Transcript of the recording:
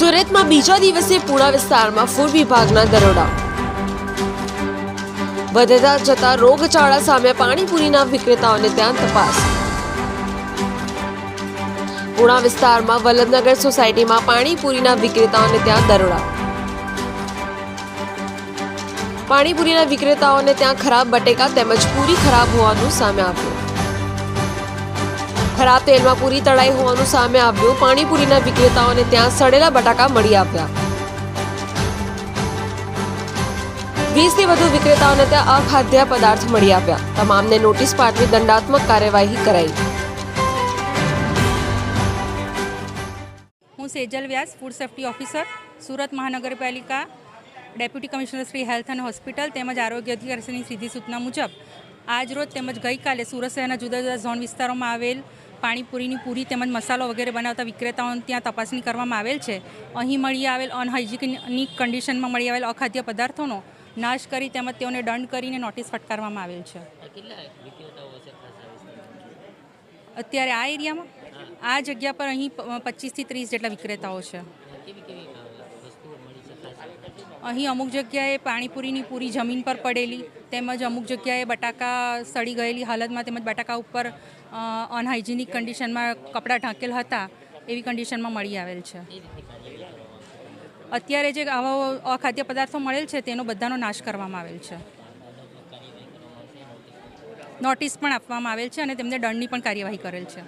રાજ્યમાં બીજા દિવસે પુણા વિસ્તારમાં ફૂડ વિભાગના દરોડા. વધતા જતા રોગચાળા સામે પાણીપુરીના વિક્રેતાઓને ત્યાં તપાસ. પુણા વિસ્તારમાં વલ્લભનગર સોસાયટીમાં પાણીપુરીના વિક્રેતાઓને ત્યાં દરોડા. પાણીપુરીના વિક્રેતાઓને ત્યાં ખરાબ બટેકા તેમજ પૂરી ખરાબ હોવાનું સામે આવ્યું. ખરાબ તેલમાં પૂરી તળાઈ હોવાનું સામે આવ્યું. પાણીપુરીના વિક્રેતાઓને ત્યાં સડેલા બટાકા મળી આવ્યા. વીસથી વધુ વિક્રેતાઓને ત્યાં અખાદ્ય પદાર્થ મળી આવ્યા. તમામને નોટિસ પાઠવી દંડાત્મક કાર્યવાહી કરાઈ. હું Sejal Vyas food safety officer Surat મહાનગરપાલિકા ડેપ્યુટી કમિશનર શ્રી હેલ્થ અને હોસ્પિટલ તેમજ આરોગ્ય અધિકારીની સીધી સૂચના મુજબ આજરોજ તેમજ ગઈકાલે સુરત શહેરના જુદા જુદા ઝોન વિસ્તારોમાં આવેલ પાણીપુરીની પૂરી તેમજ મસાલો વગેરે બનાવતા વિક્રેતાઓને ત્યાં તપાસણી કરવામાં આવેલ છે. અહીં મળી આવેલ અનહાઇજિનિક કન્ડિશનમાં મળી આવેલ અખાદ્ય પદાર્થોનો નાશ કરી તેમજ તેઓને દંડ કરીને નોટિસ ફટકારવામાં આવેલ છે. અત્યારે આ એરિયામાં? આ જગ્યા પર અહીં પચીસથી ત્રીસ જેટલા વિક્રેતાઓ છે. અહીં અમુક જગ્યાએ પાણીપુરીની પૂરી જમીન પર પડેલી, તેમજ અમુક જગ્યાએ બટાકા સડી ગયેલી, હાલતમાં તેમજ બટાકા ઉપર અનહાઇજેનિક કન્ડિશનમાં કપડાં ઢાંકેલ હતા, એવી કન્ડિશનમાં મળી આવેલ છે. અત્યારે જે આવા અખાદ્ય પદાર્થો મળેલ છે, તેનો બધાનો નાશ કરવામાં આવેલ છે. નોટિસ પણ આપવામાં આવેલ છે અને તેમને દંડની પણ કાર્યવાહી કરેલ છે.